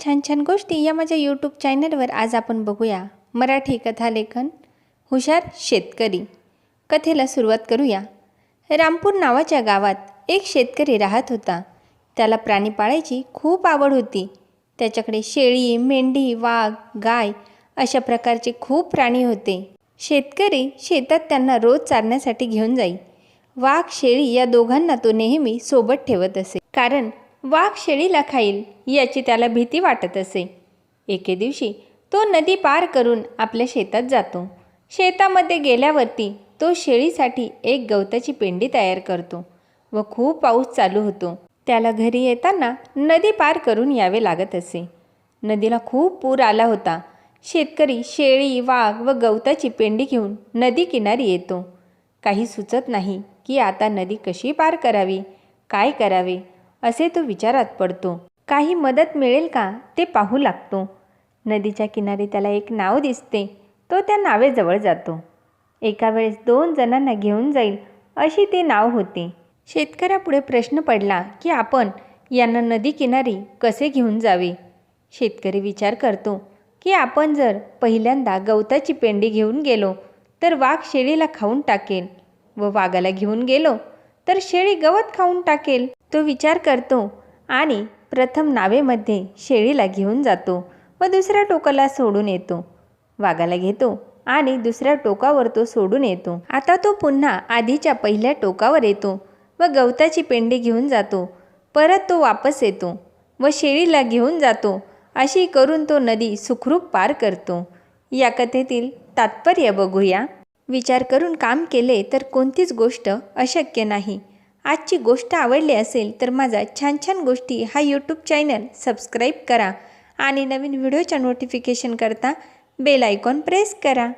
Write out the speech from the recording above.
छान छान गोष्टी या माझ्या यूट्यूब चॅनलवर आज आपण बघूया. मराठी कथालेखन हुशार शेतकरी. कथेला सुरुवात करूया. रामपूर नावाच्या गावात एक शेतकरी राहत होता. त्याला प्राणी पाळायची खूप आवड होती. त्याच्याकडे शेळी मेंढी वाघ गाय अशा प्रकारचे खूप प्राणी होते. शेतकरी शेतात त्यांना रोज चारण्यासाठी घेऊन जाई. वाघ शेळी या दोघांना तो नेहमी सोबत ठेवत असे. कारण वाघ शेळीला खाईल याची त्याला भीती वाटत असे. एके दिवशी तो नदी पार करून आपल्या शेतात जातो. शेतामध्ये गेल्यावरती तो शेळीसाठी एक गवताची पेंडी तयार करतो व खूप पाऊस चालू होतो. त्याला घरी येताना नदी पार करून यावे लागत असे. नदीला खूप पूर आला होता. शेतकरी शेळी वाघ व गवताची पेंडी घेऊन नदी किनारी येतो. काही सुचत नाही की आता नदी कशी पार करावी काय करावे असे तो विचारात पडतो. काही मदत मिळेल का? ते पाहू लागतो. नदीच्या किनारी त्याला एक नाव दिसते. तो त्या नावेजवळ जातो. एका वेळेस दोन जणांना घेऊन जाईल अशी ते नाव होते. शेतकऱ्यापुढे प्रश्न पडला की आपण यांना नदी किनारी कसे घेऊन जावे? शेतकरी विचार करतो की आपण जर पहिल्यांदा गवताची पेंडी घेऊन गेलो तर वाघ शेळीला खाऊन टाकेल व वाघाला घेऊन गेलो तर शेळी गवत खाऊन टाकेल तो विचार करतो आणि प्रथम नावेमध्ये शेळीला घेऊन जातो व दुसऱ्या टोकाला सोडून येतो. वाघाला घेतो आणि दुसऱ्या टोकावर तो सोडून येतो. आता तो पुन्हा आधीच्या पहिल्या टोकावर येतो व गवताची पेंडी घेऊन जातो. परत तो वापस येतो व शेळीला घेऊन जातो. अशी करून तो नदी सुखरूप पार करतो. या कथेतील तात्पर्य बघूया. विचार करून काम केले तर कोणतीच गोष्ट अशक्य नाही. आजची गोष्ट आवडली असेल तर माझा छान छान गोष्टी हा यूट्यूब चॅनल सबस्क्राईब करा आणि नवीन व्हिडिओच्या नोटिफिकेशन करता बेल आयकॉन प्रेस करा.